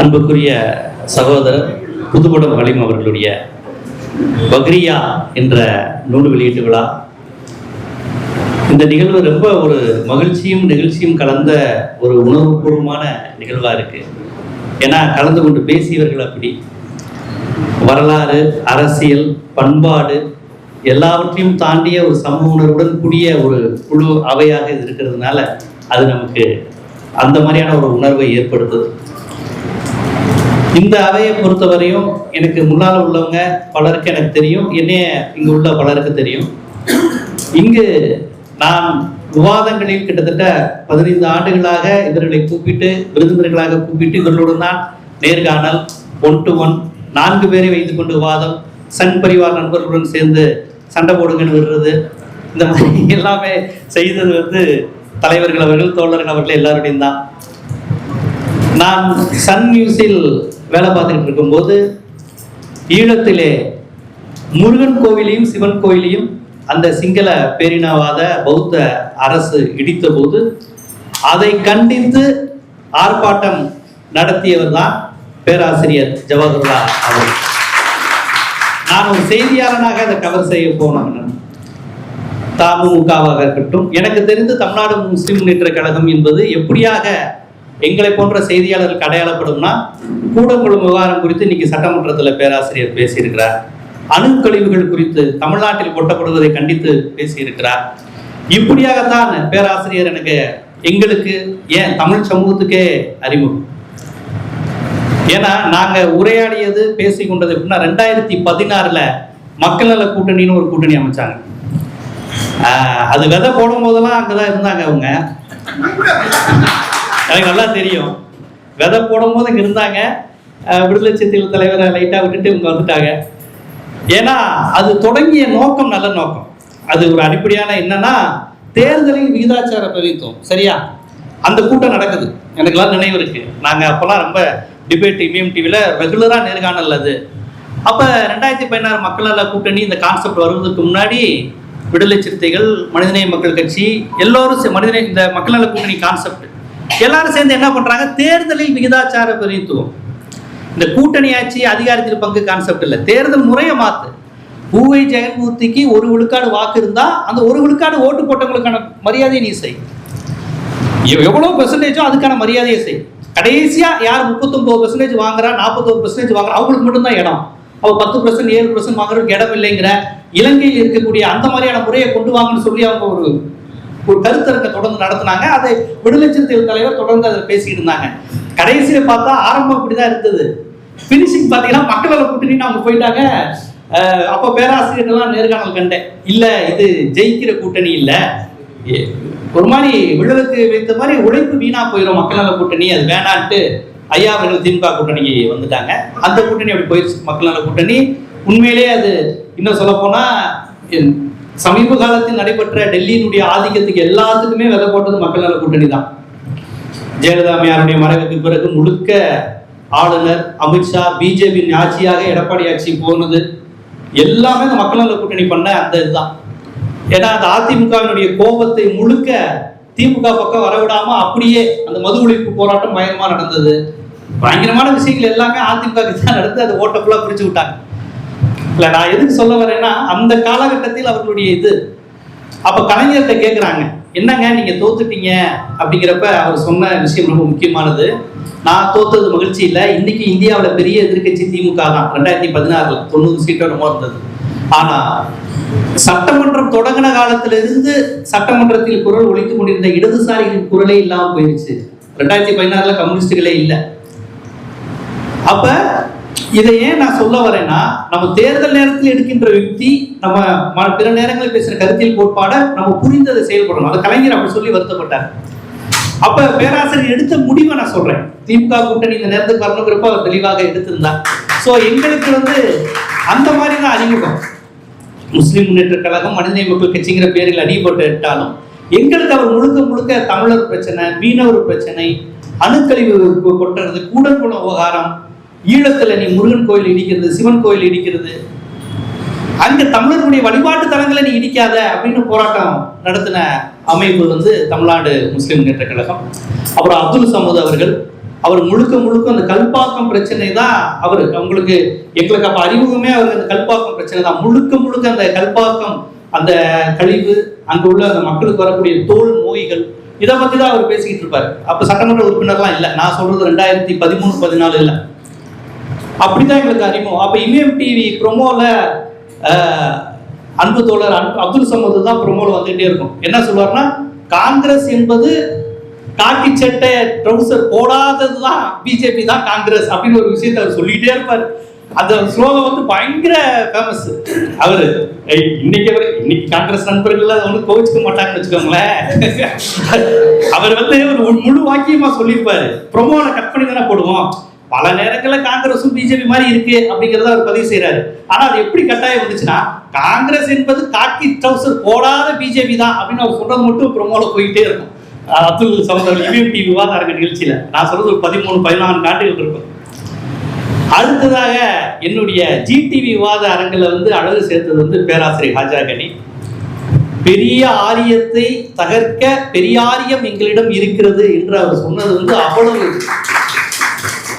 அன்புக்குரிய சகோதரர் புதுப்படம் ஹலீம் அவர்களுடைய பக்ரியா என்ற நூல் வெளியீட்டு விழா. இந்த நிகழ்வு ரொம்ப ஒரு மகிழ்ச்சியும் நிகழ்ச்சியும் கலந்த ஒரு உணர்வுபூர்வமான நிகழ்வாக இருக்கு. ஏன்னா கலந்து கொண்டு பேசியவர்கள் அப்படி. வரலாறு அரசியல் பண்பாடு எல்லாவற்றையும் தாண்டிய ஒரு சமூக உணர்வுடன் கூடிய ஒரு குழு அவையாக இது இருக்கிறதுனால அது நமக்கு அந்த மாதிரியான ஒரு உணர்வை ஏற்படுத்துது. இந்த அவையை பொறுத்தவரையும் எனக்கு முன்னால் உள்ளவங்க பலருக்கு எனக்கு தெரியும் என்னைய இங்கு உள்ள பலருக்கு தெரியும். இங்கு நான் விவாதங்களில் கிட்டத்தட்ட பதினைந்து ஆண்டுகளாக இவர்களை கூப்பிட்டு விருந்தினர்களாக கூப்பிட்டு இவர்களுடன் தான் நேர்காணல் ஒன் டு ஒன் நான்கு பேரை வைத்து கொண்டு விவாதம் சன் பரிவார் நண்பர்களுடன் சேர்ந்து சண்டை போடுங்கன்னு விடுறது. இந்த மாதிரி எல்லாமே செய்தது வந்து தலைவர்கள் அவர்கள் தோழர்கள் அவர்கள் எல்லாருடையும் தான். நான் சன் நியூஸில் வேலை பார்த்துக்கிட்டு இருக்கும்போது ஈழத்திலே முருகன் கோவிலையும் சிவன் கோயிலையும் அந்த சிங்கள பேரினவாத பௌத்த அரசு இடித்த போது அதை கண்டித்து ஆர்ப்பாட்டம் நடத்தியவர் தான் பேராசிரியர் ஜவஹர்லா அவர் நான் ஒரு செய்தியாளனாக அதை கவர் செய்ய போனவன் தமுகவாக இருக்கட்டும். எனக்கு தெரிந்து தமிழ்நாடு முஸ்லிம் முன்னேற்ற கழகம் என்பது எப்படியாக எங்களை போன்ற செய்தியாளர்கள் அடையாளப்படும்னா கூடங்குளம் விவகாரம் குறித்து இன்னைக்கு சட்டமன்றத்தில் பேராசிரியர் பேசியிருக்கிறார். அணுக்கழிவுகள் குறித்து தமிழ்நாட்டில் கொட்டப்படுவதை கண்டித்து பேசியிருக்கிறார். இப்படியாகத்தான் பேராசிரியர் எனக்கு எங்களுக்கு ஏன் தமிழ் சமூகத்துக்கே அறிமுகம்? ஏன்னா நாங்க உரையாடியது பேசி கொண்டது எப்படின்னா ரெண்டாயிரத்தி பதினாறுல மக்கள் நல கூட்டணின்னு ஒரு கூட்டணி அமைச்சாங்க. அது விதை போடும் போதெல்லாம் அங்கதான் இருந்தாங்க அவங்க. எனக்கு நல்லா தெரியும். விதை போடும் போது இங்க இருந்தாங்க விடுதலை சிறுத்தைகள் தலைவரை லைட்டா விட்டுட்டு இவங்க வந்துட்டாங்க. ஏன்னா அது தொடங்கிய நோக்கம் நல்ல நோக்கம். அது ஒரு அடிப்படையான என்னன்னா தேர்தலில் விகிதாச்சார பிரதித்துவம் சரியா? அந்த கூட்டம் நடக்குது. எனக்குலாம் நினைவு இருக்கு. நாங்க அப்பெல்லாம் ரொம்ப டிபேட் இமிஎம் டிவியில் ரெகுலராக நேர்காணல் அது. அப்போ ரெண்டாயிரத்தி பதினாறு மக்கள் நல கூட்டணி இந்த கான்செப்ட் வருவதற்கு முன்னாடி விடுதலை சிறுத்தைகள் மனிதநேய மக்கள் கட்சி எல்லோரும் மனிதநேய இந்த மக்கள் நல கூட்டணி கான்செப்ட் எல்லாரும் சேர்ந்து என்ன பண்றாங்க? தேர்தலில் விகிதாச்சார பிரதித்துவம் இந்த கூட்டணி ஆட்சி அதிகாரத்தில் பங்கு கான்செப்ட் இல்லை. தேர்தல் முறையை மாத்து. பூவை ஜெயமூர்த்திக்கு ஒரு விழுக்காடு வாக்கு இருந்தா அந்த ஒரு விழுக்காடு ஓட்டு போட்டவங்களுக்கான மரியாதையை நீ செய். எவ்- எவ்வளவு பெர்சன்டேஜோ அதுக்கான மரியாதையை செய். கடைசியா யார் முப்பத்தொன்பது பெர்சன்டேஜ் வாங்குறா நாற்பத்தோரு பெர்சன்டேஜ் வாங்குறா அவங்களுக்கு மட்டும்தான் இடம். அவ பத்து பர்சன்ட் ஏழு பர்சன்ட் வாங்குறதுக்கு இடம் இல்லைங்கிற இலங்கையில் இருக்கக்கூடிய அந்த மாதிரியான முறையை கொண்டு வாங்கன்னு சொல்லி அவங்க ஒரு ஒரு கருத்தரங்க தொடர்ந்து நடத்தினாங்க. அதை விடுதலை சிறுத்தைகள் தலைவர் தொடர்ந்து அதில் பேசிக்கிட்டு இருந்தாங்க. கடைசியில பார்த்தா ஆரம்பம் அப்படிதான் இருந்தது. பினிஷிங் பார்த்தீங்கன்னா மக்கள் கூட்டணி கூட்டணின்னு அவங்க போயிட்டாங்க. அப்போ பேராசிரியர்கள்லாம் நேர்காணல் கண்டேன். இல்ல இது ஜெயிக்கிற கூட்டணி இல்ல. ஒரு மாதிரி விழலுக்கு வைத்த மாதிரி உழைப்பு வீணா போயிடும் மக்கள் நல கூட்டணி. அது வேணான்ட்டு ஐயா அவர்கள் திமுக கூட்டணிக்கு வந்துட்டாங்க. அந்த கூட்டணி அப்படி போயிருச்சு மக்கள் நல கூட்டணி. உண்மையிலேயே அது இன்னும் சொல்ல போனா சமீப காலத்தில் நடைபெற்ற டெல்லியினுடைய ஆதிக்கத்துக்கு எல்லாத்துக்குமே விலை போட்டது மக்கள் நல கூட்டணி தான். ஜெயலலிதா அம்மையாருடைய மறைவுக்கு பிறகு முழுக்க ஆளுநர் அமித்ஷா பிஜேபியின் ஆட்சியாக எடப்பாடி ஆட்சி போனது. எல்லாமே இந்த மக்கள் நல கூட்டணி பண்ண அந்த இதுதான். ஏன்னா அந்த அதிமுகவினுடைய கோபத்தை முழுக்க திமுக பக்கம் வரவிடாம அப்படியே அந்த மது ஒழிப்பு போராட்டம் பயங்கரமா நடந்தது. பயங்கரமான விஷயங்கள் எல்லாமே அதிமுக தான் நடந்து அது ஓட்ட பிரிச்சு விட்டாங்க. இல்ல நான் எதுக்கு சொல்ல வரேன்னா அந்த காலகட்டத்தில் அவர்களுடைய இது. அப்ப கலைஞர்கிட்ட கேட்குறாங்க என்னங்க நீங்க தோத்துட்டீங்க? அப்படிங்கிறப்ப அவர் சொன்ன விஷயம் ரொம்ப முக்கியமானது. நான் தோத்தது மகிழ்ச்சி இல்லை. இன்னைக்கு இந்தியாவில் பெரிய எதிர்க்கட்சி திமுக தான். ரெண்டாயிரத்தி பதினாறுல தொண்ணூறு சீட்டோ ரொம்ப இருந்தது. ஆனா சட்டமன்றம் தொடங்கின காலத்திலிருந்து சட்டமன்றத்தில் குரல் ஒழித்துக் கொண்டிருந்த இடதுசாரிகளின் குரலே இல்லாமல் போயிருச்சு. ரெண்டாயிரத்தி பதினாறுல கம்யூனிஸ்டுகளே இல்லை. அப்ப இதை ஏன் நான் சொல்ல வரேன்னா நம்ம தேர்தல் நேரத்தில் எடுக்கின்ற யுக்தி நம்ம ம- பிற நேரங்களில் பேசுற கருத்தியல் கோட்பாட நம்ம புரிந்ததை செயல்படணும். அது கலைஞர் அப்படி சொல்லி வருத்தப்பட்டார். அப்ப பேராசிரியர் எடுத்த முடிவை நான் சொல்றேன். திமுக கூட்டணி இந்த நேரத்துக்கு வரணுங்கிறப்ப அவர் தெளிவாக எடுத்திருந்தார். ஸோ எங்களுக்கு வந்து அந்த மாதிரி தான் அறிமுகம். முஸ்லிம் முன்னேற்ற கழகம் மனிதநேய மக்கள் கட்சிங்கிற பேரில் அடிபட்டுட்டாலும் எங்களுக்கு அவர் முழுக்க முழுக்க தமிழர் பிரச்சனை மீனவர் பிரச்சனை அணுக்கழிவு கொட்டுறது கூட குண விவகாரம் ஈழத்தில் நீ முருகன் கோயில் இடிக்கிறது சிவன் கோயில் இடிக்கிறது. அங்க தமிழர்களுடைய வழிபாட்டு தலங்களை நீ இடிக்காத அப்படின்னு போராட்டம் நடத்தின அமைப்பு வந்து தமிழ்நாடு முஸ்லிம் முன்னேற்ற கழகம். அப்புறம் அப்துல் சமூத் அவர்கள் அவர் முழுக்க முழுக்க அந்த கல்பாக்கம் பிரச்சனை தான் அவர். அவங்களுக்கு எங்களுக்கு அப்ப அறிமுகமே அவருக்கு அந்த கல்பாக்கம் பிரச்சனை தான். முழுக்க முழுக்க அந்த கல்பாக்கம் அந்த கழிவு அங்க உள்ள அந்த மக்களுக்கு வரக்கூடிய தோல் நோய்கள் இதை பத்தி தான் அவர் பேசிக்கிட்டு இருப்பாரு. அப்ப சட்டமன்ற உறுப்பினர்லாம் இல்லை. நான் சொல்றது ரெண்டாயிரத்தி பதிமூணு பதினாலு இல்லை. அப்படிதான் எங்களுக்கு அறிமுகம். அப்ப இமயம் டிவி ப்ரொமோல அன்பு தோழர் அப்துல் சமது தான் ப்ரொமோல வந்துகிட்டே இருக்கும். என்ன சொல்லுவார்னா காங்கிரஸ் என்பது காக்கி சட்டை ட்ரௌசர் போடாதது தான் பிஜேபி தான் காங்கிரஸ் அப்படின்னு ஒரு விஷயத்த அவர் சொல்லிட்டே இருப்பார். அந்த ஸ்லோகம் வந்து பயங்கர ஃபேமஸ் அவரு இன்னைக்கு அவர் இன்னைக்கு காங்கிரஸ் நண்பர்கள் அதை ஒன்றும் கோவிச்சுக்க மாட்டாங்கன்னு வச்சுக்கோங்களேன். அவர் வந்து ஒரு முழு வாக்கியமா சொல்லியிருப்பாரு. ப்ரொமோல கட் பண்ணி தானே போடுவோம். பல நேரங்களில் காங்கிரஸும் பிஜேபி மாதிரி இருக்கு அப்படிங்கிறத அவர் பதிவு செய்யறாரு ஆனா அது எப்படி கட்டாயம் வந்துச்சுன்னா காங்கிரஸ் என்பது காக்கி ட்ரௌசர் போடாத பிஜேபி தான் அப்படின்னு அவர் சொல்றது மட்டும் ப்ரொமோல போயிட்டே இருக்கும். அப்துல் சமந்தர் யூஎம் விவாத அரங்க நிகழ்ச்சியில. நான் சொல்றது ஒரு பதிமூணு பதினான்கு ஆண்டுகள் இருக்கும் அடுத்ததாக என்னுடைய ஜிடிவி விவாத அரங்கில் வந்து அழகு சேர்த்தது வந்து பேராசிரியர் ஹாஜா கனி. பெரிய ஆரியத்தை தகர்க்க பெரியாரியம் எங்களிடம் இருக்கிறது என்று அவர் சொன்னது வந்து அவ்வளவு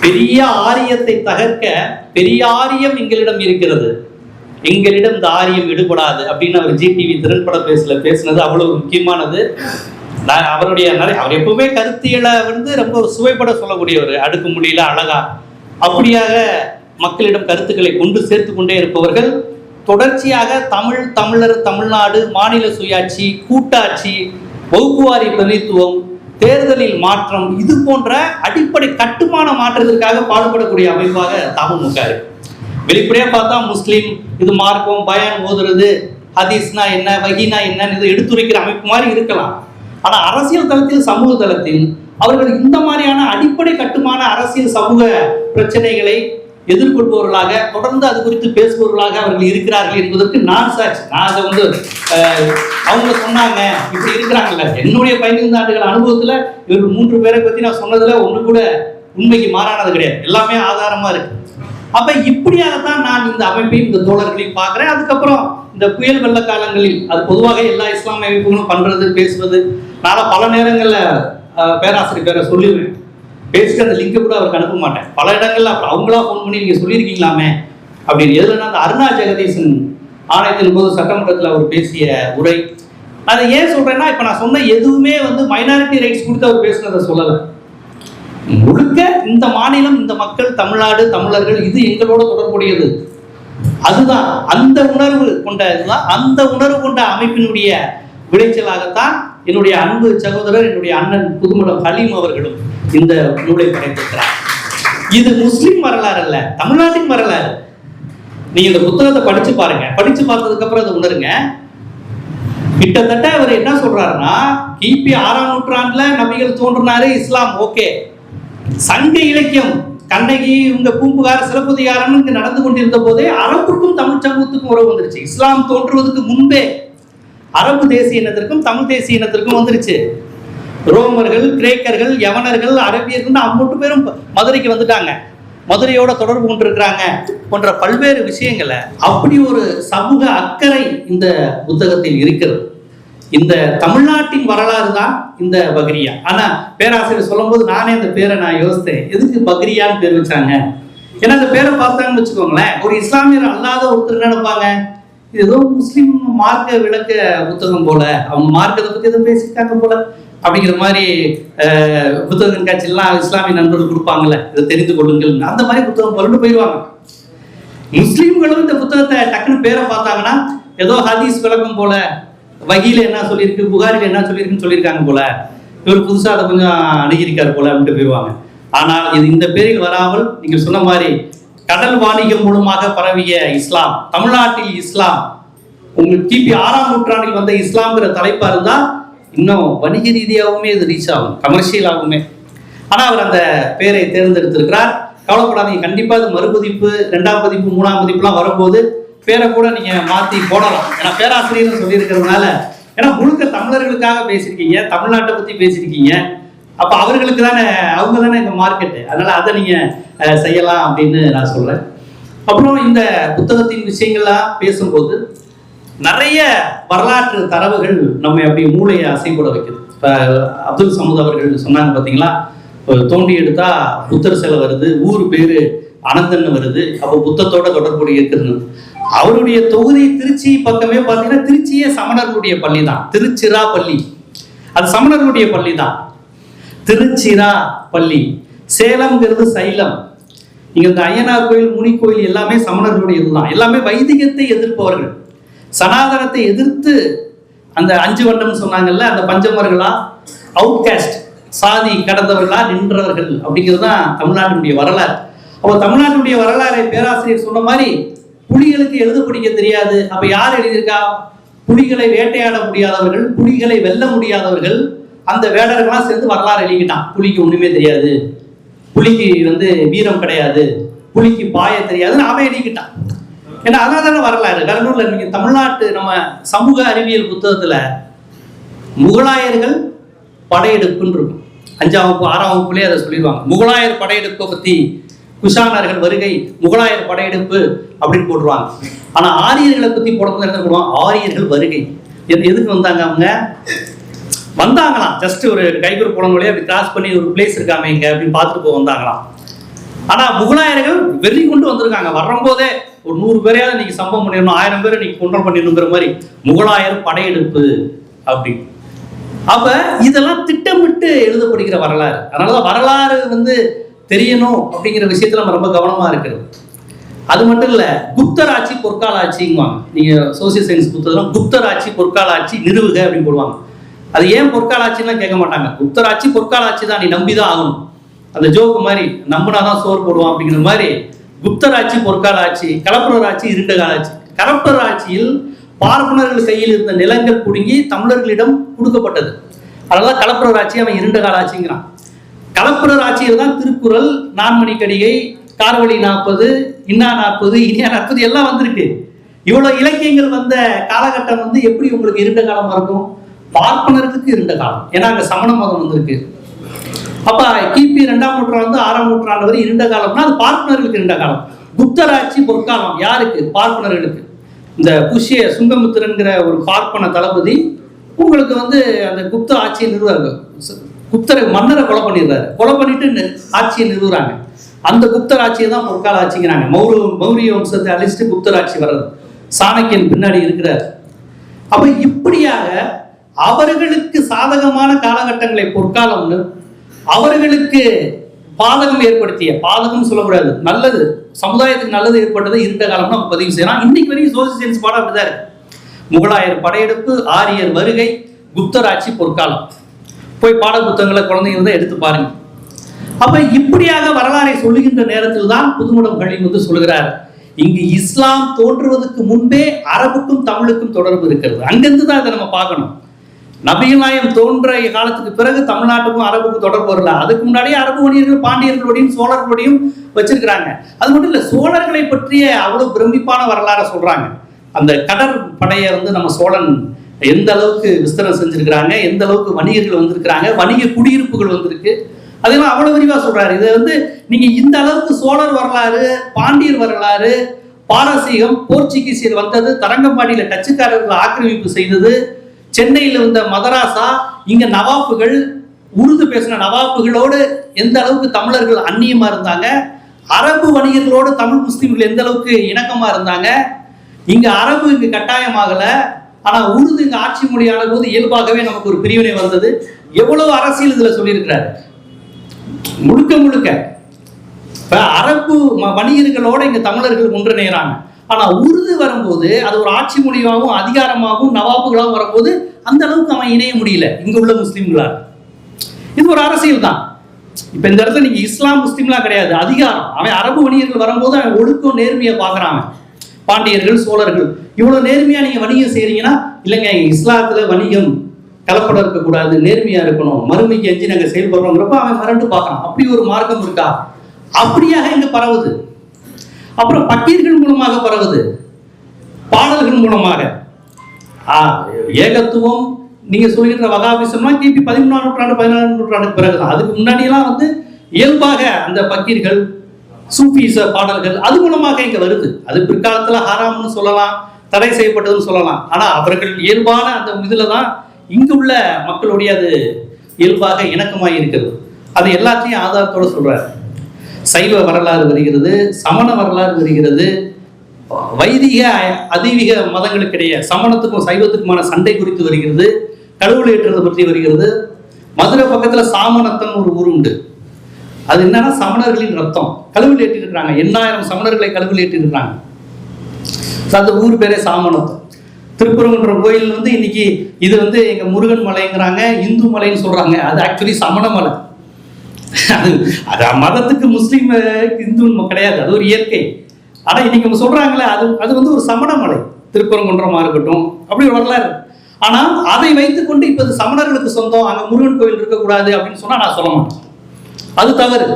பெரிய ஆரியத்தை தகர்க்க பெரிய ஆரியம் எங்களிடம் இருக்கிறது. எங்களிடம் இந்த ஆரியம் விடுபடாது அப்படின்னு அவர் ஜிடிவி திறன்பட பேசல பேசினது அவ்வளவு முக்கியமானது. நான் அவருடைய அவர் எப்பவுமே கருத்தியலை வந்து ரொம்ப சுவைப்பட சொல்லக்கூடியவர் அடுக்கு முடியல அழகா. அப்படியாக மக்களிடம் கருத்துக்களை கொண்டு சேர்த்து கொண்டே இருப்பவர்கள் தொடர்ச்சியாக தமிழ் தமிழர் தமிழ்நாடு மாநில சுயாட்சி கூட்டாட்சி வகுப்புவாரி பிரதித்துவம் தேர்தலில் மாற்றம் இது போன்ற அடிப்படை கட்டுமான மாற்றத்திற்காக பாடுபடக்கூடிய அமைப்பாக தமுமுக இருக்கு. வெளிப்படையா பார்த்தா முஸ்லீம் இது மார்க்கம் பயன் ஓதுறது ஹதீஸ்னா என்ன வகினா என்னன்னு இதை எடுத்துரைக்கிற அமைப்பு மாதிரி இருக்கலாம். ஆனா அரசியல் தளத்தில் சமூக தளத்தில் அவர்கள் இந்த மாதிரியான அடிப்படை கட்டுமான அரசியல் சமூக பிரச்சனைகளை எதிர்கொள்பவர்களாக தொடர்ந்து அது குறித்து பேசுபவர்களாக அவர்கள் இருக்கிறார்கள் என்பதற்கு நான் சாட்சி நான் அதை வந்து அவங்க சொன்னாங்க. இப்படி இருக்கிறாங்கல்ல. என்னுடைய பதினைந்து ஆண்டுகள் அனுபவத்துல இவர்கள் மூன்று பேரை பத்தி நான் சொன்னதுல ஒன்று கூட உண்மைக்கு மாறானது கிடையாது. எல்லாமே ஆதாரமா இருக்கு. அப்ப இப்படியாகத்தான் நான் இந்த அமைப்பையும் இந்த தோழர்களையும் பார்க்கிறேன். அதுக்கப்புறம் இந்த புயல் வெள்ள காலங்களில் அது பொதுவாக எல்லா இஸ்லாமிய அமைப்புகளும் பண்றது பேசுவது நான் பல நேரங்களில் பேராசிரியர் பேரை சொல்லிடுவேன் பேசிட்டு அந்த லிங்கை கூட அவருக்கு அனுப்ப மாட்டேன். பல இடங்கள்ல அப்புறம் அவங்களா ஃபோன் பண்ணி நீங்க சொல்லியிருக்கீங்களாமே அப்படின்னு. எதுலன்னா அந்த அருணா ஜெகதீசன் ஆணையத்தின் போது சட்டமன்றத்தில் அவர் பேசிய உரை. அதை ஏன் சொல்றேன்னா இப்ப நான் சொன்ன எதுவுமே வந்து மைனாரிட்டி ரைட்ஸ் கொடுத்து அவர் பேசுனதை சொல்லலை. முழுக்க இந்த மாநிலம் இந்த மக்கள் தமிழ்நாடு தமிழர்கள் இது எங்களோட தொடர்புடையது. அதுதான் அந்த உணர்வு கொண்ட இதுதான். அந்த உணர்வு கொண்ட அமைப்பினுடைய விளைச்சலாகத்தான் என்னுடைய அன்பு சகோதரர் என்னுடைய அண்ணன் புதுமலம் ஹலீம் அவர்களும் இந்த நூலை படைத்திருக்கிறார். இது முஸ்லிம் வரலாறு அல்ல தமிழ்நாட்டின் வரலாறு. நீங்க இந்த புத்தகத்தை படிச்சு பாருங்க. படிச்சு பார்த்ததுக்கு அப்புறம் அதை உணருங்க. கிட்டத்தட்ட அவர் என்ன சொல்றாருன்னா கிபி ஆறாம் நூற்றாண்டுல நபிகள் தோன்றினாரு இஸ்லாம் ஓகே. சங்க இலக்கியம் கண்ணகி இவங்க பூம்புகார் சிலப்பதிகாரம் இங்க நடந்து கொண்டிருந்த போதே அரபுக்கும் தமிழ் சமூகத்துக்கும் உறவு வந்துருச்சு. இஸ்லாம் தோன்றுவதற்கு முன்பே அரபு தேசிய இனத்திற்கும் தமிழ் தேசிய இனத்திற்கும் வந்துருச்சு. ரோமர்கள் கிரேக்கர்கள் யவனர்கள் அரபியர்கள் அம்மூட்டு பேரும் மதுரைக்கு வந்துட்டாங்க. மதுரையோட தொடர்பு கொண்டிருக்கிறாங்க போன்ற பல்வேறு விஷயங்களை அப்படி ஒரு சமூக அக்கறை இந்த புத்தகத்தில் இருக்கிறது. இந்த தமிழ்நாட்டின் வரலாறு தான் இந்த பக்ரியா. ஆனா பேராசிரியர் சொல்லும்போது நானே இந்த பேரை நான் யோசித்தேன். எதுக்கு பக்ரியான்னு பேர் வச்சாங்க? ஏன்னா அந்த பேரை பார்த்தாங்கன்னு வச்சுக்கோங்களேன். ஒரு இஸ்லாமியர் அல்லாத ஒருத்தர் நினைப்பாங்க? ஏதோ முஸ்லீம் மார்க்க விளக்க புத்தகம் போல அவங்க மார்க்கத்தை பத்தி எதுவும் பேசியிருக்காங்க போல அப்படிங்கிற மாதிரி அஹ், புத்தக கண்காட்சியெல்லாம் இஸ்லாமிய நண்பர்கள் கொடுப்பாங்கல்ல இதை தெரிந்து கொள்ளுங்கள். அந்த மாதிரி புத்தகம் புரண்டு போயிடுவாங்க. முஸ்லீம்களும் இந்த புத்தகத்தை டக்குன்னு பேரை பார்த்தாங்கன்னா ஏதோ ஹதீஸ் விளக்கம் போல வகியில என்ன சொல்லியிருக்கு புகாரில என்ன சொல்லியிருக்குன்னு சொல்லியிருக்காங்க போல இவர் புதுசா அதை கொஞ்சம் அணுகியிருக்காரு போல அப்படின்ட்டு போயிடுவாங்க. ஆனால் இது இந்த பேரில் வராமல் நீங்க சொன்ன மாதிரி கடல் வாணிகம் மூலமாக பரவிய இஸ்லாம் தமிழ்நாட்டில் இஸ்லாம் உங்களுக்கு கிபி ஆறாம் நூற்றாண்டில் வந்த இஸ்லாம்ங்கிற தலைப்பா இருந்தா இன்னும் வணிக ரீதியாகவுமே இது ரீச் ஆகும் கமர்ஷியலாகவுமே ஆனா அவர் அந்த பேரை தேர்ந்தெடுத்திருக்கிறார். கவலைப்படாதீங்க கண்டிப்பா அது மறுபதிப்பு ரெண்டாம் பதிப்பு மூணாம் பதிப்புலாம் வரும்போது பேரை கூட நீங்க மாத்தி போடலாம். ஏன்னா பேராசிரியர் சொல்லியிருக்கிறதுனால ஏன்னா முழுக்க தமிழர்களுக்காக பேசியிருக்கீங்க தமிழ்நாட்டை பத்தி பேசியிருக்கீங்க. அப்ப அவர்களுக்கு தானே அவங்க தானே இந்த மார்க்கெட்டு அதனால அதை நீங்க செய்யலாம் அப்படின்னு நான் சொல்றேன். அப்புறம் இந்த புத்தகத்தின் விஷயங்கள்லாம் பேசும்போது நிறைய வரலாற்று தரவுகள் நம்ம அப்படி மூளையை அசைப்பட வைக்குது. இப்போ அப்துல் சமூத் அவர்கள் சொன்னாங்க பார்த்தீங்களா தோண்டி எடுத்தா புத்தர் சிலை வருது ஊர் பேரு அனந்தன் வருது அப்போ புத்தத்தோட தொடர்புடைய இருக்கிறது அவருடைய தொகுதி திருச்சி பக்கமே பார்த்தீங்கன்னா திருச்சியே சமணர்களுடைய பள்ளி தான். திருச்சிரா பள்ளி. அது சமணர்களுடைய பள்ளி தான். திருச்சிரா பள்ளி. சேலம்ங்கிறது சைலம். இங்க இந்த ஐயனார் கோயில் முனி கோயில் எல்லாமே சமணர்களுடைய தான் எல்லாமே வைதிகத்தை எதிர்ப்பவர்கள். சனாதனத்தை எதிர்த்து அந்த அஞ்சு வண்டம் சொன்னாங்கல்ல அந்த பஞ்சமர்களா? அவுட்காஸ்ட் சாதி கடந்தவர்களா? நின்றவர்கள். அப்படிங்கிறது தான் தமிழ்நாட்டினுடைய வரலாறு. அப்போ தமிழ்நாட்டினுடைய வரலாறை பேராசிரியர் சொன்ன மாதிரி புலிகளுக்கு எழுத பிடிக்க தெரியாது. அப்ப யார் எழுதியிருக்கா? புலிகளை வேட்டையாட முடியாதவர்கள் புலிகளை வெல்ல முடியாதவர்கள் அந்த வேடர்கள்லாம் சேர்ந்து வரலாறு எழுதிக்கிட்டான். புலிக்கு ஒண்ணுமே தெரியாது. புலிக்கு வந்து வீரம் கிடையாது புலிக்கு பாய தெரியாதுன்னு அவன் எழுதிக்கிட்டான் ஏன்னா அதான் தானே வரலாறு. கடலூர்ல நீங்க தமிழ்நாட்டு நம்ம சமூக அறிவியல் புத்தகத்துல முகலாயர்கள் படையெடுப்புன்னு இருக்கும். அஞ்சாம் வகுப்பு ஆறாம் வகுப்புலேயே அதை சொல்லிடுவாங்க. முகலாயர் படையெடுப்பை பத்தி குஷானர்கள் வருகை முகலாயர் படையெடுப்பு அப்படின்னு போட்டுருவாங்க. ஆனா ஆரியர்களை பத்தி போடும்போது என்ன போடுவாங்க ஆரியர்கள் வருகை. எதுக்கு வந்தாங்க அவங்க? வந்தாங்களாம். ஜஸ்ட் ஒரு கைகுறு போன வழியாக அப்படி கிராஸ் பண்ணி ஒரு பிளேஸ் இருக்காம இங்கே அப்படின்னு பார்த்துட்டு போக வந்தாங்களாம். ஆனா முகலாயர்கள் வெறி கொண்டு வந்திருக்காங்க. வரும்போதே ஒரு நூறு பேரையாவது இன்னைக்கு சம்பவம் பண்ணிடணும் ஆயிரம் பேரை இன்னைக்கு கொண்டல் பண்ணிடணுங்கிற மாதிரி முகலாயர் படையெடுப்பு அப்படி. அப்ப இதெல்லாம் திட்டமிட்டு எழுதப்படுகிற வரலாறு. அதனாலதான் வரலாறு வந்து தெரியணும் அப்படிங்கிற விஷயத்துல நம்ம ரொம்ப கவனமா இருக்கிறது. அது மட்டும் இல்ல குப்தர் ஆட்சி பொற்கால ஆட்சிங்குவாங்க. நீங்க சோசியல் சயின்ஸ் புத்தகம் குப்தர் ஆட்சி பொற்கால ஆட்சி நிறுவுக அப்படின்னு போடுவாங்க. அது ஏன் பொற்கால ஆட்சிலாம் கேட்க மாட்டாங்க. குப்தர் ஆட்சி பொற்கால ஆட்சி தான் நீ நம்பி தான் ஆகணும். அந்த ஜோக்கு மாதிரி நம்பினாதான் சோறு போடுவான் அப்படிங்கிற மாதிரி குப்தர் ஆட்சி பொற்கால ஆட்சி கலப்புரர் ஆட்சி இருண்ட கால ஆட்சி கலப்புரர் ஆட்சியில் பார்ப்பனர்கள் கையில் இருந்த நிலங்கள் பிடுங்கி தமிழர்களிடம் கொடுக்கப்பட்டது. அதனால கலப்புரர் ஆட்சி அவன் இருண்ட கால ஆட்சிங்கிறான் கலப்புரர் ஆட்சியில் தான் திருக்குறள் நான்மணி கடிகை கார்வழி நாற்பது இன்னா நாற்பது இனியா நாற்பது எல்லாம் வந்திருக்கு. இவ்வளவு இலக்கியங்கள் வந்த காலகட்டம் வந்து எப்படி உங்களுக்கு இருண்ட காலமா இருக்கும்? பார்ப்பனர்களுக்கு இருந்த காலம். ஏன்னா அங்க சமண மதம் வந்திருக்கு. அப்ப கிபி ரெண்டாம் நூற்றாண்டு ஆறாம் நூற்றாண்டு வரை இருண்ட காலம்னா அது பார்ப்பனர்களுக்கு இருண்ட காலம். குப்தராட்சி பொற்காலம் யாருக்கு? பார்ப்பனர்களுக்கு. இந்த புஷ்ய சுங்கமுத்திரங்கிற ஒரு பார்ப்பன தளபதி உங்களுக்கு வந்து அந்த குப்த ஆட்சியை நிறுவாங்க குப்தரை மன்னரை கொலை பண்ணிடுறாரு. கொலை பண்ணிட்டு ஆட்சியை நிறுவுறாங்க. அந்த குப்தர் ஆட்சியை தான் பொற்கால ஆட்சிங்கிறாங்க. மௌரு மௌரிய வம்சத்தை அழிச்சிட்டு குப்தர் ஆட்சி வர்றது. சாணக்கியன் பின்னாடி இருக்கிறார். அப்ப இப்படியாக அவர்களுக்கு சாதகமான காலகட்டங்களை பொற்காலம்னு அவர்களுக்கு பாதகம் ஏற்படுத்திய பாதகம் சொல்லக்கூடாது நல்லது சமுதாயத்துக்கு நல்லது ஏற்பட்டது இந்த காலம் நம்ம பதிவு செய்யலாம் இன்னைக்கு வரைக்கும் சோசியல் சயின்ஸ் பாடம் அப்படிதான் இருக்கு. முகலாயர் படையெடுப்பு ஆரியர் வருகை குப்தராட்சி பொற்காலம். போய் பாட புத்தகங்களை குழந்தைங்க இருந்தா எடுத்து பாருங்க. அப்ப இப்படியாக வரலாறை சொல்லுகின்ற நேரத்தில் தான் புதுமுடம் கழிவு வந்து சொல்கிறார் இங்கு இஸ்லாம் தோன்றுவதற்கு முன்பே அரபுக்கும் தமிழுக்கும் தொடர்பு இருக்கிறது. அங்கிருந்து தான் இதை நம்ம பார்க்கணும். நபிகள் நாயம் தோன்றிய காலத்துக்கு பிறகு தமிழ்நாட்டுக்கும் அரபுக்கும் தொடர்பு வரல. அதுக்கு முன்னாடியே அரபு வணிகர்கள் பாண்டியர்களோடையும் சோழர்களோடையும் வச்சிருக்கிறாங்க. அது மட்டும் இல்லை சோழர்களை பற்றிய அவ்வளவு பிரமிப்பான வரலாறை சொல்றாங்க. அந்த கடற்படையை வந்து நம்ம சோழன் எந்த அளவுக்கு விஸ்தரம் செஞ்சிருக்கிறாங்க எந்த அளவுக்கு வணிகர்கள் வந்திருக்கிறாங்க வணிக குடியிருப்புகள் வந்திருக்கு அதெல்லாம் அவ்வளவு விரிவா சொல்றாரு. இதை வந்து நீங்க இந்த அளவுக்கு சோழர் வரலாறு பாண்டியர் வரலாறு பாரசீகம் போர்ச்சுகீசியர் வந்தது தரங்கம்பாடியில டச்சுக்காரர்கள் ஆக்கிரமிப்பு செய்தது சென்னையில் வந்த மதராசா இங்க நவாப்புகள் உருது பேசின நவாப்புகளோடு எந்த அளவுக்கு தமிழர்கள் அந்நியமா இருந்தாங்க? அரபு வணிகர்களோடு தமிழ் முஸ்லீம்கள் எந்த அளவுக்கு இணக்கமா இருந்தாங்க? இங்க அரபு இங்கு கட்டாயமாகல ஆனா உருது இங்க ஆட்சி மொழியான போது இயல்பாகவே நமக்கு ஒரு பிரிவினை வந்தது. எவ்வளவு அரசியல் இதுல சொல்லியிருக்கிறாரு? முழுக்க முழுக்க. இப்ப அரபு வணிகர்களோட இங்க தமிழர்கள் ஒன்றிணைகிறாங்க ஆனா உருது வரும்போது அது ஒரு ஆட்சி மொழியாகவும் அதிகாரமாகவும் நவாபுகளாகவும் வரும்போது அந்த அளவுக்கு அவன் இணைய முடியல. இங்க உள்ள முஸ்லீம்களால். இது ஒரு அரசியல் தான். இப்ப இந்த இடத்துல நீங்க இஸ்லாம் முஸ்லீம்லாம் கிடையாது. அதிகாரம். அவன் அரபு வணிகர்கள் வரும்போது அவன் ஒழுக்கம் நேர்மையை பாக்குறான் பாண்டியர்கள் சோழர்கள். இவ்வளவு நேர்மையா நீங்க வணிகம் செய்றீங்கன்னா இல்லைங்க இஸ்லாத்துல வணிகம் கலப்படம் இருக்கக்கூடாது நேர்மையா இருக்கணும். மறுமைக்கு எஞ்சி நாங்க செயல்படுறோங்கிறப்ப அவன் மறந்து பார்க்கறான். அப்படி ஒரு மார்க்கம் இருக்கா? அப்படியாக இங்க பரவுது. அப்புறம் பக்கீர்கள் மூலமாக பரவுது. பாடல்கள் மூலமாக. ஆ, ஏகத்துவம் நீங்க சொல்கிற வகாபிசம்னா கிபி பதிமூணாம் நூற்றாண்டு பதினாலாம் நூற்றாண்டுக்கு பிறகுதான். அதுக்கு முன்னாடியெல்லாம் வந்து இயல்பாக அந்த பக்கீர்கள் சூஃபீச பாடல்கள் அது மூலமாக இங்க வருது. அது பிற்காலத்துல ஹராம்னு சொல்லலாம் தடை செய்யப்பட்டதுன்னு சொல்லலாம். ஆனா அவர்கள் இயல்பான அந்த இதுல தான் இங்கு உள்ள மக்களுடைய அது இயல்பாக இணக்கமாக இருக்கிறது அது எல்லாத்தையும் ஆதாரத்தோட சொல்றாரு. சைவ வரலாறு வருகிறது சமண வரலாறு வருகிறது. வைதிக அதிவிக மதங்களுக்கிடையே சமணத்துக்கும் சைவத்துக்குமான சண்டை குறித்து வருகிறது கடவுள் ஏற்றுறது பற்றி வருகிறது. மதுரை பக்கத்துல சாமணத்தன் ஒரு ஊர் உண்டு. அது என்னன்னா சமணர்களின் ரத்தம். கழுவில் ஏற்றிருக்கிறாங்க எண்ணாயிரம் சமணர்களை கழுவில் ஏற்றிருக்கிறாங்க அந்த ஊர் பேரே சாமணத்தம் திருப்பரங்குன்றம் கோயில் வந்து இன்னைக்கு இது வந்து எங்க முருகன் மலைங்கிறாங்க இந்து மலைன்னு சொல்றாங்க. அது ஆக்சுவலி சமண மலை. அது அது மதத்துக்கு முஸ்லீம் இந்து கிடையாது. அது ஒரு இயற்கை. ஆனா இன்னைக்கு நம்ம சொல்றாங்களே அது அது வந்து ஒரு சமண மலை திருப்பரங்குன்றமா இருக்கட்டும் அப்படி ஒரு வரலாறு ஆனா அதை வைத்துக்கொண்டு இப்போ இது சமணர்களுக்கு சொந்தம் அங்கே முருகன் கோயில் இருக்கக்கூடாது அப்படின்னு சொன்னா நான் சொல்ல மாட்டேன். அது தவறு.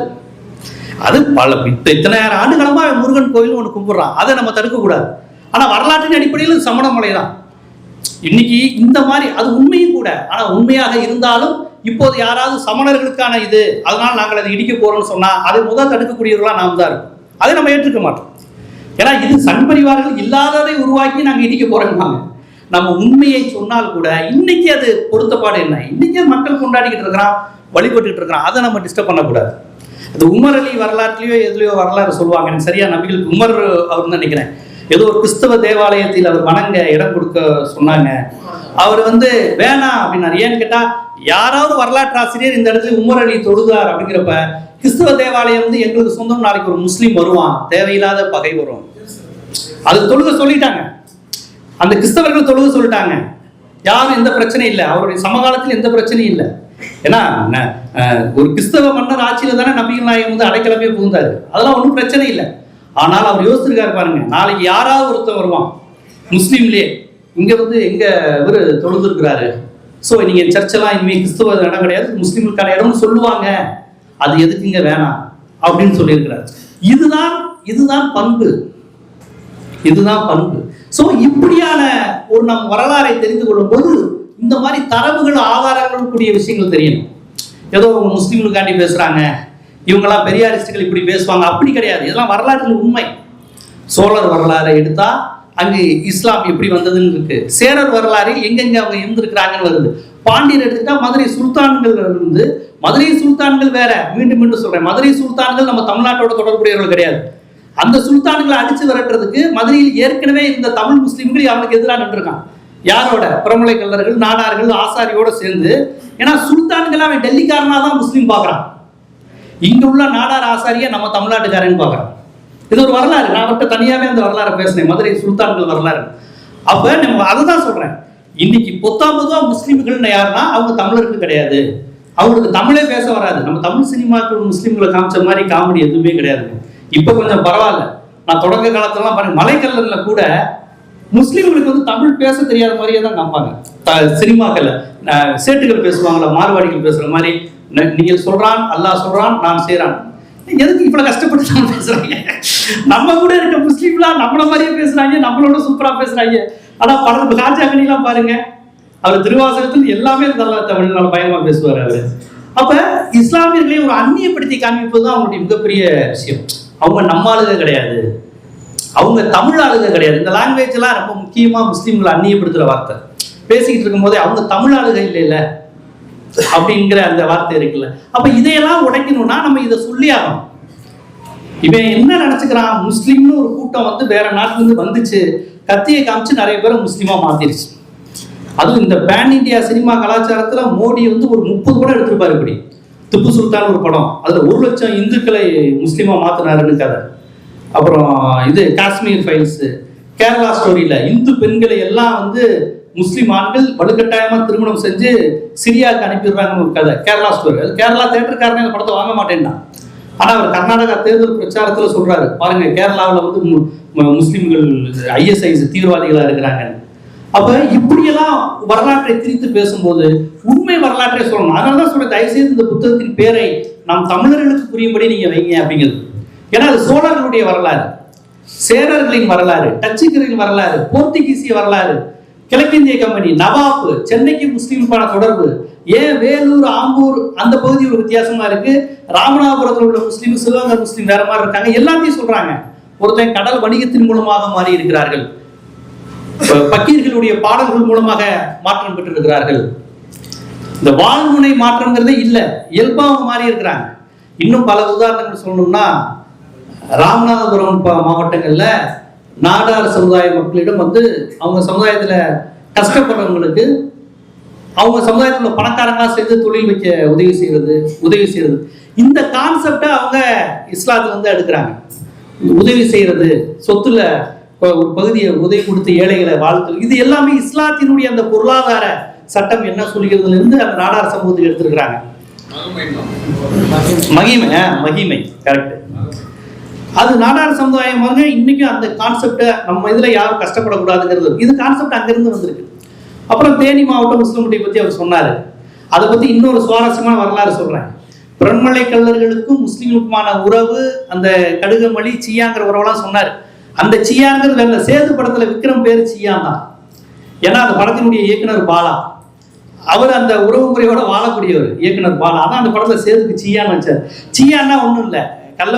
அது பல இப்ப இத்தனாயிரம் ஆண்டுகளமா முருகன் கோயில் ஒன்று கும்பிடுறான். அதை நம்ம தடுக்கக்கூடாது. ஆனால் வரலாற்றின் அடிப்படையில் சமணமலை தான் இன்னைக்கு இந்த மாதிரி அது உண்மையும் கூட. ஆனா உண்மையாக இருந்தாலும் இப்போது யாராவது சமணர்களுக்கான இது அதனால் நாங்கள் அதை இடிக்க போறோம்னு சொன்னா அதை முதல் தடுக்கக்கூடியவர்களா நாம் தான் இருக்கும் அதை நம்ம ஏற்றுக்க மாட்டோம். ஏன்னா இது சண்பரிவார்கள் இல்லாததை உருவாக்கி நாங்கள் இடிக்க போறோம்னாங்க நம்ம உண்மையை சொன்னால் கூட இன்னைக்கு அது பொருத்தப்பாடு என்ன? இன்னைக்கு மக்கள் கொண்டாடிக்கிட்டு இருக்கிறான் வழிபட்டுக்கிட்டு இருக்கிறான். அதை நம்ம டிஸ்டர்ப் பண்ணக்கூடாது. அது உமர் அலி வரலாற்றுலயோ எதுலையோ வரலாறு சொல்லுவாங்க. எனக்கு சரியா நம்பிக்கை உமர் அவர் நினைக்கிறேன். ஏதோ ஒரு கிறிஸ்தவ தேவாலயத்தில் அவர் வணங்க இடம் கொடுக்க சொன்னாங்க. அவர் வந்து வேணாம் அப்படின்னாரு. ஏன்னு கேட்டா யாராவது வரலாற்று ஆசிரியர் இந்த இடத்துல உமர் அலி தொழுதார் அப்படிங்கிறப்ப கிறிஸ்துவ தேவாலயம் வந்து எங்களுக்கு சொந்தம் நாளைக்கு ஒரு முஸ்லீம் வருவான். தேவையில்லாத பகை வரும். அது தொழுக சொல்லிட்டாங்க. அந்த கிறிஸ்தவர்கள் தொழுக சொல்லிட்டாங்க. யாரும் எந்த பிரச்சனையும் இல்லை. அவருடைய சமகாலத்தில் எந்த பிரச்சனையும் இல்லை. ஏன்னா ஒரு கிறிஸ்தவ மன்னர் ஆட்சியில தானே நபிகள் நாயகம் வந்து அடைக்கலமே புகுந்தாரு. அதெல்லாம் ஒன்றும் பிரச்சனை இல்லை. ஆனால் அவர் யோசிச்சிருக்காரு பாருங்க. நாளைக்கு யாராவது ஒருத்தன் வருவான். முஸ்லீம்லேயே. இங்க வந்து எங்க இவர் தொழுதுருக்கிறாரு? ஸோ நீங்க சர்ச்செல்லாம் இனிமே கிறிஸ்துவ இடம் கிடையாது முஸ்லீம்களுக்கான இடம்னு சொல்லுவாங்க. அது எதுக்கு இங்கே வேணாம் அப்படின்னு சொல்லியிருக்கிறார். இதுதான் இதுதான் பண்பு. இதுதான் பண்பு. ஸோ இப்படியான ஒரு நம் வரலாறை தெரிந்து கொள்ளும்போது இந்த மாதிரி தரவுகள் ஆதாரங்கள் கூடிய விஷயங்கள் தெரியணும். ஏதோ அவங்க முஸ்லீம்களுக்காண்டி பேசுறாங்க. இவங்கெல்லாம் பெரியாரிஸ்டுகள் இப்படி பேசுவாங்க. அப்படி கிடையாது. இதெல்லாம் வரலாற்றில் உண்மை. சோழர் வரலாறை எடுத்தா அங்கு இஸ்லாம் எப்படி வந்ததுன்னு இருக்கு. சேரர் வரலாறு எங்கெங்க அவங்க இருந்திருக்கிறாங்கன்னு வருது. பாண்டியர் எடுத்துட்டா மதுரை சுல்தான்கள் இருந்து மதுரை சுல்தான்கள் வேற. மீண்டும் மீண்டும் சொல்றேன். மதுரை சுல்தான்கள் நம்ம தமிழ்நாட்டோட தொடர்புடையவர்கள் கிடையாது. அந்த சுல்தான்களை அடிச்சு விரட்டுறதுக்கு மதுரையில் ஏற்கனவே இருந்த தமிழ் முஸ்லீம்கள் அவனுக்கு எதிராக நின்றுருக்கான். யாரோட? பிரமலை கல்லர்கள் நாடார்கள் ஆசாரியோட சேர்ந்து. ஏன்னா சுல்தான்கள் அவன் டெல்லிக்காரனா தான் முஸ்லீம் பார்க்கறான். இங்க உள்ள நாடார் ஆசாரியை நம்ம தமிழ்நாட்டுக்காரன் பார்க்கறோம் இது ஒரு வரலாறு. நான் அவர்கிட்ட தனியாவே அந்த வரலாறு பேசினேன். மதுரை சுல்தான்கள் வரலாறு. அப்ப நம்ம அதை தான் சொல்றேன். இன்னைக்கு பொத்தாம் முஸ்லீம்கள்னு யாருன்னா அவங்க தமிழருக்கு கிடையாது. அவங்களுக்கு தமிழே பேச வராது. நம்ம தமிழ் சினிமாக்கள் முஸ்லீம்களை காமிச்ச மாதிரி காமெடி எதுவுமே கிடையாது. இப்போ கொஞ்சம் பரவாயில்ல. நான் தொடக்க காலத்துலலாம் பாருங்க மலைக்கல்லன்ல கூட முஸ்லீம்களுக்கு வந்து தமிழ் பேச தெரியாத மாதிரியே தான் காமிப்பாங்க. த- சினிமாக்கள்ல. சேட்டுகள் பேசுவாங்களா மார்வாடிகள் பேசுகிற மாதிரி. நீங்கள் சொல்கிறான் அல்லாஹ் சொல்கிறான் நான் செய்கிறான் எதுக்கு இவ்வளோ கஷ்டப்பட்டு நம்ம பேசுகிறாங்க நம்ம கூட இருக்க முஸ்லீம்லாம் நம்மள மாதிரியே பேசுகிறாங்க நம்மளோட சூப்பரா பேசுகிறாங்க ஆனால் படம் காஜா பாருங்க. அவர் திருவாசகத்தில் எல்லாமே நல்லா தமிழ் நல்லா பயமா பேசுவார் அவர். அப்ப இஸ்லாமியர்களை ஒரு அந்நியப்படுத்தி காண்பிப்பது தான் அவங்களுடைய மிகப்பெரிய விஷயம். அவங்க நம்ம ஆளுக கிடையாது. அவங்க தமிழ் ஆளுங்க கிடையாது. இந்த லாங்குவேஜ்லாம் ரொம்ப முக்கியமாக முஸ்லீம்களை அந்நியப்படுத்துகிற வார்த்தை. பேசிக்கிட்டு இருக்கும்போதே அவங்க தமிழ் ஆளுங்க இல்லைல்ல. அப்படிங்கிற அந்த வார்த்தை இருக்குல்ல. அப்ப இதையெல்லாம் உடைக்கணும்னா நம்ம இதை சொல்லி ஆகணும். இவன் என்ன நினைச்சுக்கிறான்? முஸ்லீம்னு ஒரு கூட்டம் வந்து வேற நாட்டிலிருந்து வந்துச்சு. கத்தியை காமிச்சு நிறைய பேரை முஸ்லீமா மாத்திருச்சு. அதுவும் இந்த பேன் இந்தியா சினிமா கலாச்சாரத்துல மோடி வந்து ஒரு முப்பது படம் எடுத்திருப்பாரு இப்படி. திப்பு சுல்தான் ஒரு படம். அதுல ஒரு லட்சம் இந்துக்களை முஸ்லீமா மாத்தினாருன்னு கதை. அப்புறம் இது காஷ்மீர் ஃபைல்ஸ் கேரளா ஸ்டோரியில இந்து பெண்களை எல்லாம் வந்து முஸ்லீம் ஆண்கள் வலுக்கட்டாயமா திருமணம் செஞ்சு சிரியாவுக்கு அனுப்பிடுறாங்கன்னு ஒரு கதை. கேரளா ஸ்டோரி அது கேரளா தேட்டருக்காரனே அந்த படத்தை வாங்க மாட்டேன்னா. ஆனா அவர் கர்நாடகா தேர்தல் பிரச்சாரத்துல சொல்றாரு. பாருங்க கேரளாவில் வந்து மு- ஐஎஸ்ஐஎஸ் ஐஎஸ்ஐஸ் தீவிரவாதிகளா இருக்கிறாங்க அப்ப இப்படியெல்லாம் வரலாற்றை திரித்து பேசும்போது உண்மை வரலாற்றை சொல்லணும். அதனால தான் சொல்றேன் தயவுசெய்து இந்த புத்தகத்தின் பேரை நம் தமிழர்களுக்கு புரியும்படி நீங்க வைங்க அப்படிங்கிறது. ஏன்னா அது சோழர்களுடைய வரலாறு. சேரர்களின் வரலாறு டச்சுக்கரின் வரலாறு போர்த்துகீசிய வரலாறு கிழக்கிந்திய கம்பெனி நவாப் சென்னைக்கு முஸ்லீமுக்கான தொடர்பு. ஏன் வேலூர் ஆம்பூர் அந்த பகுதி ஒரு வித்தியாசமா இருக்கு? ராமநாதபுரத்தில் உள்ள முஸ்லீம் சிவகங்கை முஸ்லீம் வேற மாதிரி இருக்காங்க. எல்லாத்தையும் சொல்றாங்க. ஒருத்தன் கடல் வணிகத்தின் மூலமாக மாறி இருக்கிறார்கள் பக்கீர்களுடைய பாடல்கள் மூலமாக மாற்றம் பெற்றிருக்கிறார்கள். இந்த வாழ்முனை மாற்றம்ங்கிறதே இல்லை. இயல்பா அவங்க மாறி இருக்கிறாங்க இன்னும் பல உதாரணங்கள் சொல்லணும்னா ராமநாதபுரம் மாவட்டங்கள்ல நாடார் சமுதாய மக்களிடம் வந்து அவங்க சமுதாயத்தில் கஷ்டப்படுறவங்களுக்கு அவங்க சமுதாயத்தில் உள்ள பணக்காரங்களா சேர்ந்து தொழில் வைக்க உதவி செய்கிறது உதவி செய்கிறது இந்த கான்செப்டை அவங்க இஸ்லாத்தில் வந்து எடுக்கிறாங்க. உதவி செய்கிறது சொத்துல ஒரு பகுதியை உதவி கொடுத்து ஏழைகளை வாழ்த்து இது எல்லாமே இஸ்லாத்தினுடைய அந்த பொருளாதார சட்டம் என்ன சொல்கிறதுல இருந்து அந்த நாடார் சமூகத்துக்கு எடுத்திருக்கிறாங்க. மகிமை. மகிமை கரெக்ட் அது நாடார் சமுதாயம் வந்து இன்னைக்கும் அந்த கான்செப்டை நம்ம இதில் யாரும் கஷ்டப்படக்கூடாதுங்கிறது. இது கான்செப்ட் அங்கிருந்து வந்திருக்கு. அப்புறம் தேனி மாவட்டம் முஸ்லிம்களை பற்றி அவர் சொன்னார். அதை பற்றி இன்னொரு சுவாரஸ்யமான வரலாறு சொல்கிறேன் பிரண்மலை கல்லர்களுக்கும் முஸ்லீமுக்குமான உறவு அந்த கடுகமொழி சியாங்கிற உறவெல்லாம் சொன்னார். அந்த சியாங்கிறது வேற சேது படத்தில் விக்ரம் பேர் சியான் தான். ஏன்னா அந்த படத்தினுடைய இயக்குனர் பாலா. அவர் அந்த உறவு முறையோட வாழக்கூடியவர் இயக்குனர் பாலா. அதான் அந்த படத்தில் சேதுக்கு சியான்னு வச்சார். சியான்னா ஒன்றும் இல்லை. கள்ள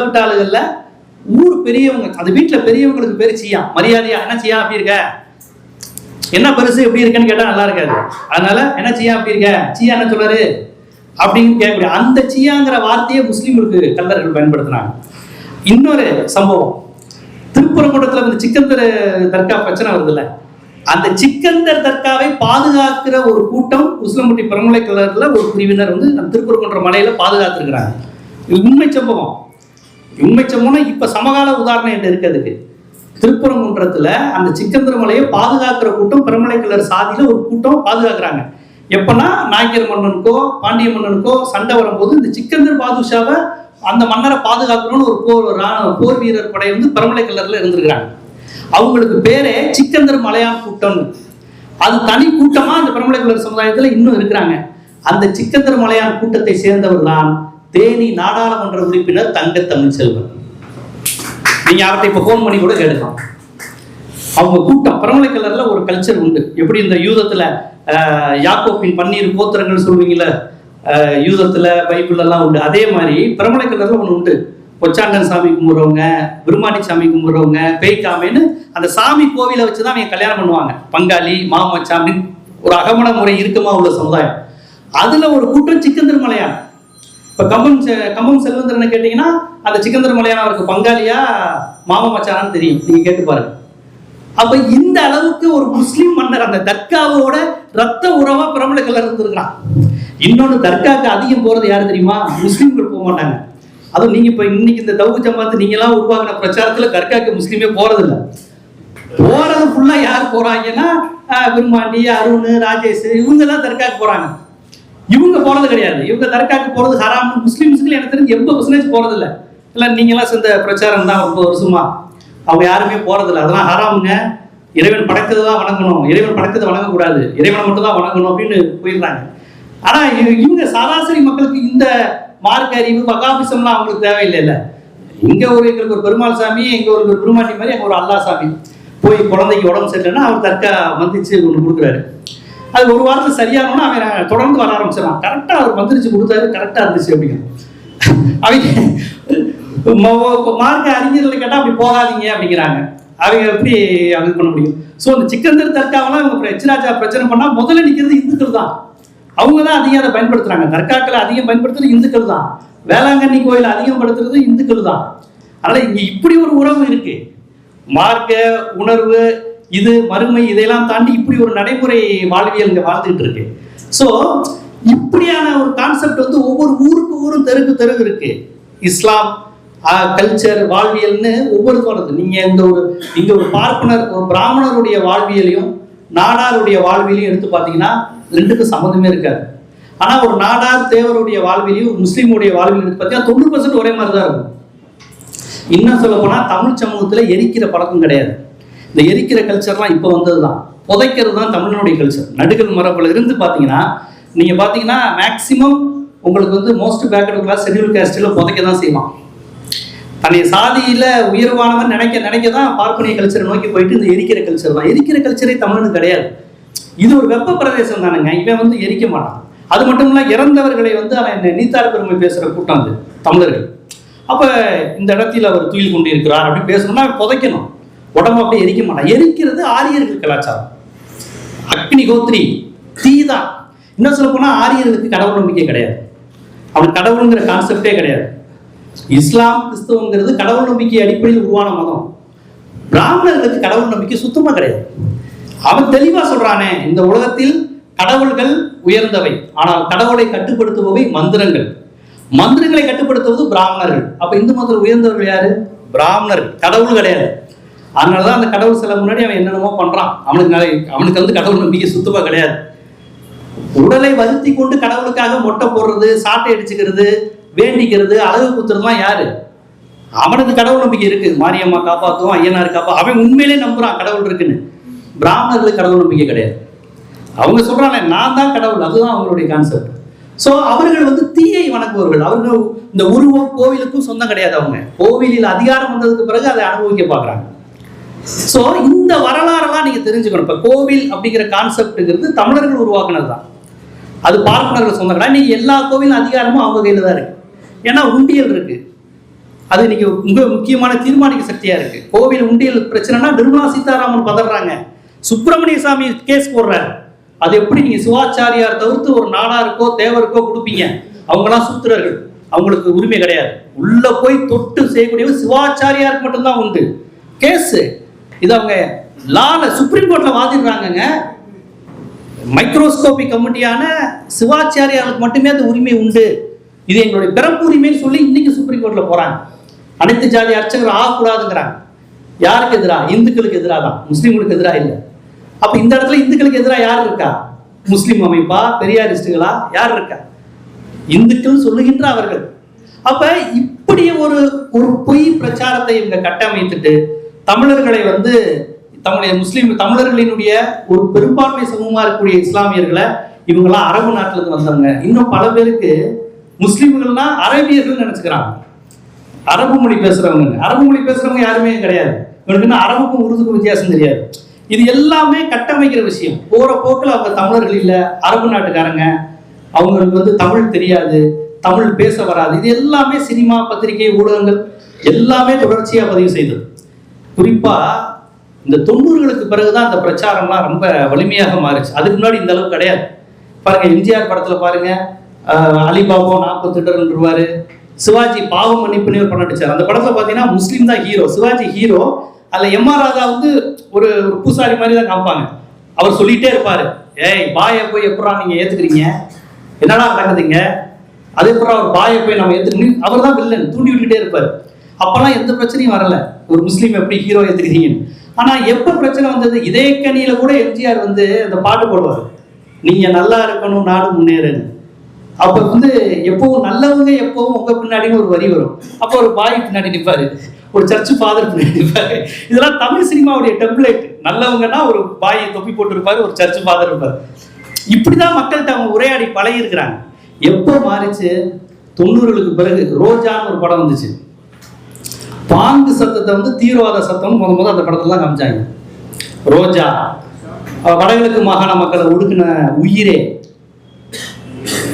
ஊர் பெரியவங்க அந்த வீட்டில் பெரியவங்களுக்கு பேர் சியா? மரியாதையா? என்ன செய்யா அப்படி இருக்க? என்ன பெருசு எப்படி இருக்கேன்னு கேட்டால் நல்லா இருக்காது. அதனால என்ன செய்யா அப்படி இருக்க? சியா என்ன சொல்றாரு? அப்படின்னு கேட்கக்கூடிய அந்த சியாங்கிற வார்த்தையை முஸ்லீம்களுக்கு கல்லர்கள் பயன்படுத்தினாங்க இன்னொரு சம்பவம். திருப்பரங்குன்றத்துல வந்து சிக்கந்தர் தர்கா பிரச்சனை வருதுல்ல. அந்த சிக்கந்தர் தர்காவை பாதுகாக்கிற ஒரு கூட்டம் உசிலம்பட்டி பரமலை கலர்ல ஒரு பிரிவினர் வந்து அந்த திருப்பரங்குன்ற மலையில பாதுகாத்துருக்கிறாங்க. இது உண்மை சம்பவம். உண்மை இப்போ சமகால உதாரணம் என்ன இருக்கிறதுக்கு அதுக்கு. அந்த சிக்கந்தர் மலையை பாதுகாக்கிற கூட்டம் பெருமலை கலர் சாதியில் ஒரு கூட்டம் பாதுகாக்கிறாங்க. எப்போனா நாயக்கர் மன்னனுக்கோ பாண்டிய மன்னனுக்கோ சண்டை வரும்போது இந்த சிக்கந்தர் பாதுஷாவை அந்த மன்னரை பாதுகாக்கணும்னு ஒரு போர் ராணுவ போர் வீரர் படை வந்து பெருமலை கலர்ல இருந்திருக்கிறாங்க. அவங்களுக்கு பேரே சிக்கந்தர் மலையான் கூட்டம் அது தனி கூட்டமா அந்த பெருமலை கிளர் சமுதாயத்துல இன்னும் இருக்கிறாங்க. அந்த சிக்கந்தர் மலையான் கூட்டத்தை சேர்ந்தவர் தான் தேனி நாடாளுமன்ற உறுப்பினர் தங்க தமிழ்ச்செல்வன் நீங்க அவர்கிட்ட இப்ப ஃபோன் பண்ணி கூட கேட்கலாம் அவங்க கூட்டம் பரமலை கலர்ல ஒரு கல்ச்சர் உண்டு. எப்படி இந்த யூதத்துல யாக்கோப்பின் பன்னீர் கோத்திரங்கள் சொல்லுவீங்களே யூதத்துல பைபிள் எல்லாம் உண்டு. அதே மாதிரி பிரமலை கலர்ல ஒண்ணு உண்டு. பொச்சாண்டன் சாமி கும்பிடுறவங்க பெருமாடி சாமி கும்பிடுறவங்க பேய்க்காமேன்னு அந்த சாமி கோவிலை வச்சுதான் அவங்க கல்யாணம் பண்ணுவாங்க. பங்காளி மாமச்சான் ஒரு அகமண முறை இருக்குமா உள்ள சமுதாயம். அதுல ஒரு கூட்டம் சிக்கந்தர் மலையான் இப்ப கம்பம் செ- கம்பம் செல்வந்திரனை கேட்டீங்கன்னா அந்த சிக்கந்தர் மலையான அவருக்கு பங்காளியா மாமா மச்சானான்னு தெரியும். நீங்க கேட்டு பாருங்க. அப்ப இந்த அளவுக்கு ஒரு முஸ்லீம் மன்னர் அந்த தர்காவோட ரத்த உறவா பிரபல கலர் இருந்திருக்கிறான். இன்னொன்னு தர்காக்கு அதிகம் போறது யாரு தெரியுமா? முஸ்லீம்கள் போக மாட்டாங்க. அதுவும் நீங்க இப்ப இன்னைக்கு இந்த தவு ஜமாத்து நீங்க எல்லாம் உருவாக்குன பிரச்சாரத்துல தர்காக்கு முஸ்லீமே போறது இல்ல போறது ஃபுல்லா யார் போறாங்கன்னா ஆஹ், விரும்மாண்டி அருண் ராஜேஷ் இவங்க தான் தர்காக்கு போறாங்க. இவங்க போறது கிடையாது. இவங்க தர்காக்கு போறது ஹராம். முஸ்லீம்ஸுக்கு எனக்கு தெரிஞ்சு எண்பது பர்சன்டேஜ் போறது இல்லை இல்லை நீங்களாம் சேர்ந்த பிரச்சாரம் தான் ரொம்ப வருஷமா. அவங்க யாருமே போறது இல்லை அதெல்லாம் ஹராமுங்க. இறைவன் படைத்தது தான் வணங்கணும். இறைவன் படைத்ததை வணங்கக்கூடாது. இறைவனை மட்டும் தான் வணங்கணும் அப்படின்னு போயிடுறாங்க. ஆனா இவங்க சராசரி மக்களுக்கு இந்த மார்க்க அறிவு மகாபிசம்லாம் அவங்களுக்கு தேவையில்லைல்ல. இங்க ஒரு எங்களுக்கு ஒரு பெருமாள் சாமி இங்க ஒரு பெருமாட்டி மாதிரி அங்க ஒரு அல்லா சாமி. போய் குழந்தைக்கு உடம்பு சரியில்லைன்னா அவர் தற்கா மந்திச்சு ஒன்று கொடுக்குறாரு. அது ஒரு வாரத்தில் சரியானோன்னா அவன் தொடர்ந்து வர ஆரம்பிச்சிடலாம் கரெக்டாக அவர் மந்திரிச்சு கொடுத்தாரு கரெக்டாக இருந்துச்சு அப்படிங்க அவங்க மார்க்க அறிஞர்களை கேட்டால் அப்படி போகாதீங்க அப்படிங்கிறாங்க. அவங்க எப்படி அது பண்ண முடியும்? ஸோ அந்த சிக்கந்தர் தர்காவெல்லாம் இவங்க எச்ராஜா பிரச்சனை பண்ணால் முதல்ல நிற்கிறது இந்துக்கள் தான். அவங்க தான் அதிகம் அதை பயன்படுத்துறாங்க. தர்காக்களை அதிகம் பயன்படுத்துறது இந்துக்கள் தான். வேளாங்கண்ணி கோயில் அதிகம் படுத்துறது இந்துக்கள் தான். அதனால இங்க இப்படி ஒரு உறவு இருக்கு. மார்க்க உணர்வு இது மறுமை இதையெல்லாம் தாண்டி இப்படி ஒரு நடைமுறை வாழ்வியல் இங்க வாழ்ந்துட்டு இருக்கு. ஸோ இப்படியான ஒரு கான்செப்ட் வந்து ஒவ்வொரு ஊருக்கு ஊரும் தெருக்கு தெருவு இருக்கு. இஸ்லாம் கல்ச்சர் வாழ்வியல்னு ஒவ்வொரு தோணுது. நீங்க இந்த ஒரு இங்க ஒரு பார்ப்பனர் ஒரு பிராமணருடைய வாழ்வியலையும் நாடாருடைய வாழ்வியலையும் எடுத்து பார்த்தீங்கன்னா ரெண்டுக்கும் சம்மந்தமே இருக்காது. ஆனா ஒரு நாடார் தேவருடைய வாழ்வியலையும் ஒரு முஸ்லீமுடைய வாழ்வியலையும் எடுத்து பார்த்தீங்கன்னா தொண்ணூறு பர்சன்ட் ஒரே மாதிரி தான் இருக்கும். இன்னும் சொல்ல போனா தமிழ் சமூகத்துல எரிக்கிற பழக்கம் கிடையாது. இந்த எரிக்கிற கல்ச்சர்லாம் இப்போ வந்தது தான் புதைக்கிறது தான் தமிழனுடைய கல்ச்சர் நடுகள் மரபில் இருந்து பார்த்தீங்கன்னா நீங்கள் பார்த்தீங்கன்னா மேக்சிமம் உங்களுக்கு வந்து மோஸ்ட் பேக்கட் கிளாஸ் ஷெட்யூல் கேஸ்டில் புதைக்க தான் செய்வான். தன்னை சாதியில் உயர்வானவன் நினைக்க நினைக்க தான் பார்ப்பனிய கல்ச்சரை நோக்கி போயிட்டு இந்த எரிக்கிற கல்ச்சர் தான். எரிக்கிற கல்ச்சரே தமிழனுக்கு கிடையாது. இது ஒரு வெப்ப பிரதேசம் தானுங்க. இவன் வந்து எரிக்க மாட்டான். அது மட்டும் இல்ல இறந்தவர்களை வந்து அவன் நீத்தார் பெருமை பேசுகிற கூட்டம் அது தமிழர்கள். அப்போ இந்த இடத்தில் அவர் துயில் கொண்டு இருக்கிறார் அப்படின்னு பேசணும்னா புதைக்கணும். உடம்பு அப்படியே எரிக்க மாட்டான். எரிக்கிறது ஆரியர்கள் கலாச்சாரம். அக்னி கோத்ரி தீ தான் இன்னும் சொல்ல போனா ஆரியர்களுக்கு கடவுள் நம்பிக்கை கிடையாது. அவனுக்கு கடவுளுங்கிற கான்செப்டே கிடையாது. இஸ்லாம் கிறிஸ்தவங்கிறது கடவுள் நம்பிக்கை அடிப்படையில் உருவான மதம். பிராமணர்களுக்கு கடவுள் நம்பிக்கை சுத்தமா கிடையாது. அவன் தெளிவா சொல்றானே இந்த உலகத்தில் கடவுள்கள் உயர்ந்தவை. ஆனால் கடவுளை கட்டுப்படுத்துபவை மந்திரங்கள். மந்திரங்களை கட்டுப்படுத்துவது பிராமணர்கள். அப்ப இந்து மதத்தில் உயர்ந்தவர்கள் யாரு? பிராமணர்கள் கடவுள் கிடையாது. அதனாலதான் அந்த கடவுள் சில முன்னாடி அவன் என்னென்னமோ பண்றான். அவனுக்கு அவனுக்கு வந்து கடவுள் நம்பிக்கை சுத்தமா கிடையாது. உடலை வருத்தி கொண்டு கடவுளுக்காக மொட்டை போடுறது சாட்டை அடிச்சுக்கிறது வேண்டிக்கிறது அழகு குத்துறதுலாம் யாரு? அவனுக்கு கடவுள் நம்பிக்கை இருக்கு. மாரியம்மா காப்பாத்தும் ஐயனார் காப்பா அவன் உண்மையிலே நம்புறான் கடவுள் இருக்குன்னு. பிராமணர்களுக்கு கடவுள் நம்பிக்கை கிடையாது. அவங்க சொல்றாங்க நான் தான் கடவுள் அதுதான் அவங்களுடைய கான்செப்ட் ஸோ அவர்கள் வந்து தீயை வணங்குவர்கள் அவர்கள் இந்த உருவம் கோவிலுக்கும் சொந்தம் கிடையாது அவங்க. கோவிலில் அதிகாரம் வந்ததுக்கு பிறகு அதை அனுபவிக்க பார்க்குறாங்க. ஸோ இந்த வரலாறெல்லாம் நீங்கள் தெரிஞ்சுக்கணும். இப்போ கோவில் அப்படிங்கிற கான்செப்ட்டுங்கிறது தமிழர்கள் உருவாக்குனது தான் அது பார்ப்பனர்கள் சொந்தம் நீங்கள் எல்லா கோவிலும் அதிகாரமும் அவங்க கையில் தான் இருக்குது ஏன்னா உண்டியல் இருக்குது அது இன்னைக்கு மிக முக்கியமான தீர்மானிக்க சக்தியாக இருக்குது கோவில் உண்டியல் பிரச்சனைனா நிர்மலா சீதாராமன் பதறாங்க. சுப்பிரமணிய சாமி கேஸ் போடுறாரு. அது எப்படி நீங்கள் சிவாச்சாரியார் தவிர்த்து ஒரு நாடாருக்கோ தேவருக்கோ கொடுப்பீங்க? அவங்களாம் சூத்திரர்கள். அவங்களுக்கு உரிமை கிடையாது. உள்ளே போய் தொட்டு செய்யக்கூடியவர் சிவாச்சாரியாருக்கு மட்டும்தான் உண்டு. கேஸு இது அவங்க லால சுப்ரீம் கோர்ட்ல வாதிடுறாங்கங்க. மைக்ரோஸ்கோபி கமிட்டியான சிவாச்சாரியாருக்கு மட்டுமே அந்த உரிமை உண்டு. இது எங்களுடைய பிறப்பு உரிமைன்னு சொல்லி இன்னைக்கு சுப்ரீம் கோர்ட்ல போறாங்க. அனைத்து ஜாதி அர்ச்சகர் ஆகக்கூடாதுங்கிறாங்க. யாருக்கு எதிராக இந்துக்களுக்கு எதிராக தான். முஸ்லீம்களுக்கு எதிராக இல்லை. அப்ப இந்த இடத்துல இந்துக்களுக்கு எதிராக யார் இருக்கா? முஸ்லீம் அமைப்பா? பெரியாரிஸ்டுகளா? யார் இருக்கா? இந்துக்கள் சொல்லுகின்ற அவர்கள். அப்ப இப்படி ஒரு ஒரு பொய் பிரச்சாரத்தை இவங்க கட்டமைத்துட்டு தமிழர்களை வந்து தம்முடைய முஸ்லீம் தமிழர்களினுடைய ஒரு பெரும்பான்மை சமூகமாக இருக்கக்கூடிய இஸ்லாமியர்களை இவங்கெல்லாம் அரபு நாட்டிலிருந்து வந்தவங்க. இன்னும் பல பேருக்கு முஸ்லீம்கள்னா அரேபியர்கள் நினைச்சுக்கிறாங்க. அரபு மொழி பேசுறவங்க. அரபு மொழி பேசுறவங்க யாருமே கிடையாது. இவனுக்குன்னு அரபுக்கும் உருதுக்கும் வித்தியாசம் தெரியாது. இது எல்லாமே கட்டமைக்கிற விஷயம். போற போக்கில் அவங்க தமிழர்கள் இல்லை அரபு நாட்டுக்காரங்க. அவங்களுக்கு வந்து தமிழ் தெரியாது தமிழ் பேச வராது. இது எல்லாமே சினிமா பத்திரிகை ஊடகங்கள் எல்லாமே தொடர்ச்சியா பதிவு செய்தது. குறிப்பாக இந்த தொண்ணூறுகளுக்கு பிறகுதான் அந்த பிரச்சாரம்லாம் ரொம்ப வலிமையாக மாறுச்சு. அதுக்கு முன்னாடி இந்த அளவுக்கு கிடையாது. பாருங்க எம்ஜிஆர் படத்தில் பாருங்க அலிபாபா அலிபாபா நாற்பத்தெட்டுருவாரு சிவாஜி பாவம் மன்னிப்புன்னு ஒரு படம் நடிச்சார் அந்த படத்தில் பார்த்தீங்கன்னா முஸ்லீம் தான் ஹீரோ சிவாஜி ஹீரோ அதில் எம் ஆர் ராதா வந்து ஒரு ஒரு பூசாரி மாதிரி தான் காமிப்பாங்க. அவர் சொல்லிட்டே இருப்பார். ஏய் பாயை போய் எப்படா நீங்கள் ஏற்றுக்குறீங்க என்னடா நடக்குதுங்க அது எப்படா அவர் பாயை போய் நம்ம ஏற்றுக்கணும் அவர் தான் வில்லன் தூண்டி விட்டுட்டே இருப்பார். அப்பெல்லாம் எந்த பிரச்சனையும் வரல. ஒரு முஸ்லீம் எப்படி ஹீரோ ஏத்துக்கிறீங்கன்னு ஆனால் எப்போ பிரச்சனை வந்தது? இதே கணியில் கூட எம்ஜிஆர் வந்து அந்த பாட்டு போடுவார். நீங்கள் நல்லா இருக்கணும் நாடு முன்னேறுன்னு. அப்போ வந்து எப்பவும் நல்லவங்க எப்பவும் உங்க பின்னாடின்னு ஒரு வரி வரும். அப்போ ஒரு பாய் பின்னாடி நிற்பார் ஒரு சர்ச்சு ஃபாதர் பின்னாடி நிற்பார் இதெல்லாம் தமிழ் சினிமாவுடைய டெம்ப்ளேட் நல்லவங்கன்னா ஒரு பாய் தொப்பி போட்டிருப்பாரு ஒரு சர்ச்சு ஃபாதர் இப்படி தான் மக்கள்கிட்ட அவங்க உரையாடி பழகி இருக்கிறாங்க எப்போ மாறிச்சு? தொண்ணூறுகளுக்கு பிறகு ரோஜான்னு ஒரு படம் வந்துச்சு. பாங்கு சத்தத்தை வந்து தீவிரவாத சத்தம் முத முத அந்த படத்துல தான் காமிச்சாங்க. ரோஜா வடகிழக்கு மாகாண மக்களை ஒடுக்கின உயிரே.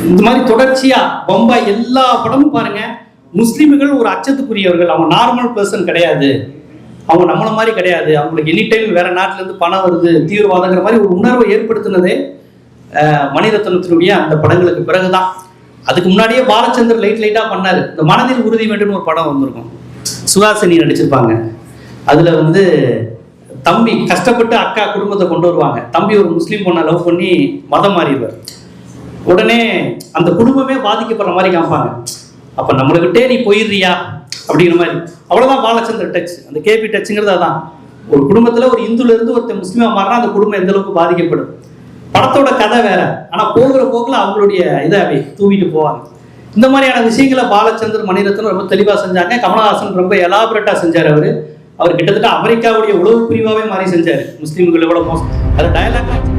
இந்த மாதிரி தொடர்ச்சியா பம்பாய் எல்லா படமும் பாருங்க. முஸ்லீம்கள் ஒரு அச்சத்துக்குரியவர்கள். அவங்க நார்மல் பர்சன் கிடையாது. அவங்க நம்மள மாதிரி கிடையாது. அவங்களுக்கு எனி டைம் வேற நாட்டிலேருந்து பணம் வருது தீவிரவாதங்கிற மாதிரி ஒரு உணர்வை ஏற்படுத்தினதே மணிரத்னத்தினுடைய அந்த படங்களுக்கு பிறகுதான். அதுக்கு முன்னாடியே பாலச்சந்தர் லைட் லைட்டாக பண்ணார். இந்த மனதில் உறுதி வேண்டும்னு ஒரு படம் வந்திருக்கும். சுஹாசினி நடிச்சிருப்பாங்க. அதுல வந்து தம்பி கஷ்டப்பட்டு அக்கா குடும்பத்தை கொண்டு வருவாங்க. தம்பி ஒரு முஸ்லீம் பொண்ணை லவ் பண்ணி மதம் மாறிடுவார். உடனே அந்த குடும்பமே பாதிக்கப்படுற மாதிரி காமிப்பாங்க. அப்ப நம்மளுக்கிட்டே நீ போயிடுறியா? அப்படிங்கிற மாதிரி. அவ்வளவுதான் பாலச்சந்தர் டச் அந்த கேபி டச்சுங்கிறது அதான். ஒரு குடும்பத்துல ஒரு இந்துல இருந்து ஒருத்தன் முஸ்லீமா மாறினா அந்த குடும்பம் எந்த அளவுக்கு பாதிக்கப்படும்? படத்தோட கதை வேற. ஆனா போகிற போக்குல அவங்களுடைய இதை அப்படி தூவிட்டு போவாங்க. இந்த மாதிரியான விஷயங்களை பாலச்சந்தர் மணிரத்னம் ரொம்ப தெளிவாக செஞ்சாங்க. கமலஹாசன் ரொம்ப எலாபரேட்டாக செஞ்சார் அவர். அவர் கிட்டத்தட்ட அமெரிக்காவுடைய உளவு பிரிவாகவே மாறி செஞ்சார். முஸ்லீம்களை விட மோசம் அது டயலாக்